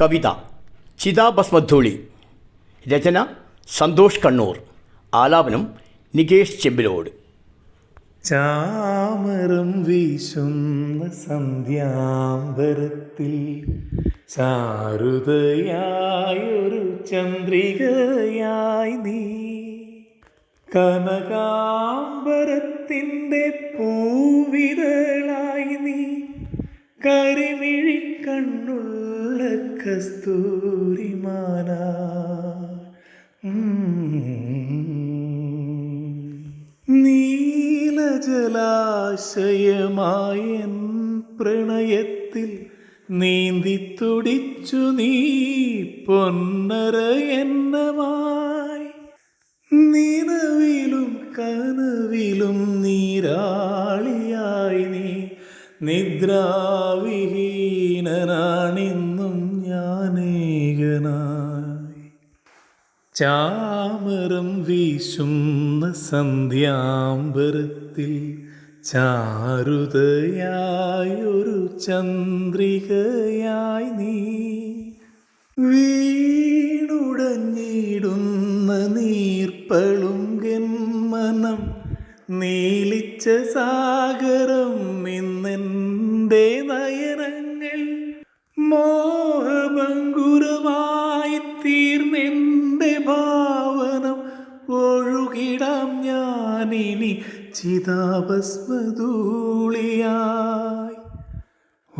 കവിത ചിതാഭസ്മധൂളി രചന സന്തോഷ് കണ്ണൂർ ആലാപനം നികേഷ് ചെമ്പിലോട്. ചാമരം വീശുന്ന സന്ധ്യാന്തരത്തിൽ ചാരുതയായൊരു ചന്ദ്രികയായി നീ. കനകാംബരത്തിന്റെ പൂവിരളായി നീ. കരിമിഴി കണ്ണുള്ള കസ്തൂരിമാന. നീലജലാശയമായൻ പ്രണയത്തിൽ നീന്തി തുടിച്ചു നീ പൊന്നര എന്നമായി നിലവിലും കനവിലും നീരാളിയായി നീ. നിദ്രാവിഹീനനാണിന്നും ഞാനേകനായി ചാമരം വീശുന്ന സന്ധ്യാംബരത്തിൽ ചാരുതയായൊരു ചന്ദ്രികയായി നീ വീണുടഞ്ഞിടുന്ന നീർപ്പളുങ്കൻ മനം നീലിച്ച സാഗരം ഇന്നെന്റെ നയനങ്ങൾ ഒഴുകിടാം ഞാനിനി ചിതാഭസ്മധൂളിയായി.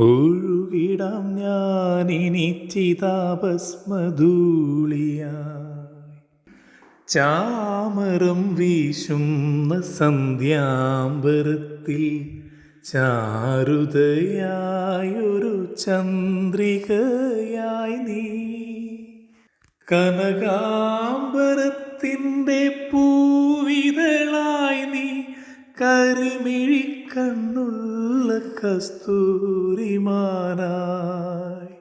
ഒഴുകിടാം ഞാനിനി ചിതാഭസ്മധൂളിയായി. ചാമരം വീശുന്ന സന്ധ്യാംബരത്തിൽ ചാരുതയായൊരു ചന്ദ്രികയായി നീ കനകാംബരത്തിന്റെ പൂവിതളായി നീ കരിമിഴി കണ്ണുള്ള കസ്തൂരിമാനായി.